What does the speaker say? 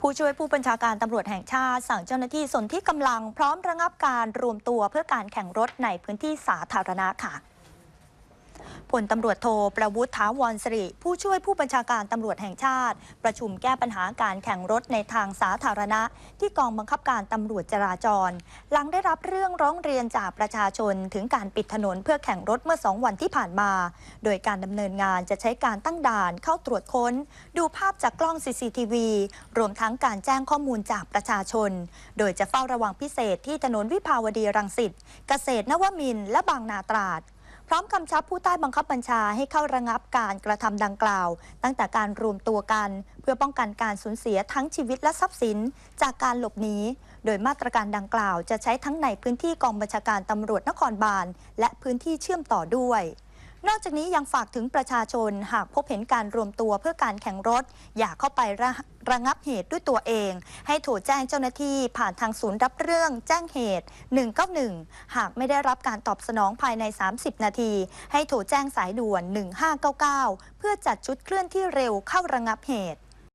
ผู้ช่วยผู้บัญชาการตำรวจแห่งชาติสั่งเจ้าหน้าที่ส่วนที่กำลังพร้อมระงับการรวมตัวเพื่อการแข่งรถในพื้นที่สาธารณะค่ะ พลตำรวจโทประวุฒิถาวรสิริผู้ช่วยผู้บัญชาการตำรวจแห่งชาติ ประชุมแก้ปัญหาการแข่งรถในทางสาธารณะ ที่กองบังคับการตำรวจจราจร หลังได้รับเรื่องร้องเรียนจากประชาชนถึงการปิดถนนเพื่อแข่งรถเมื่อสองวันที่ผ่านมา โดยการดำเนินงานจะใช้การตั้งด่านเข้าตรวจค้น ดูภาพจากกล้อง CCTV รวมทั้งการแจ้งข้อมูลจากประชาชน โดยจะเฝ้าระวังพิเศษที่ถนนวิภาวดีรังสิตเกษตรนวมินและบางนาตราด พร้อมกำชับผู้ใต้บังคับบัญชาให้เข้าระงับการกระทำดังกล่าว ตั้งแต่การรวมตัวกัน เพื่อป้องกันการสูญเสียทั้งชีวิตและทรัพย์สิน จากการหลบหนีโดยมาตรการดังกล่าวจะใช้ทั้งในพื้นที่กองบัญชาการตำรวจนครบาลและพื้นที่เชื่อมต่อด้วย นอกจากนี้ยังฝากถึงประชาชนหากพบเห็นการรวมตัวเพื่อการแข่งรถ อย่าเข้าไประระงับเหตุด้วยตัวเอง ให้โทรแจ้งเจ้าหน้าที่ผ่านทางศูนย์รับเรื่องแจ้งเหตุ 191 หากไม่ได้รับการตอบสนองภายใน 30 นาที ให้โทรแจ้งสายด่วน 1599 เพื่อจัดชุดเคลื่อนที่เร็วเข้าระงับเหตุ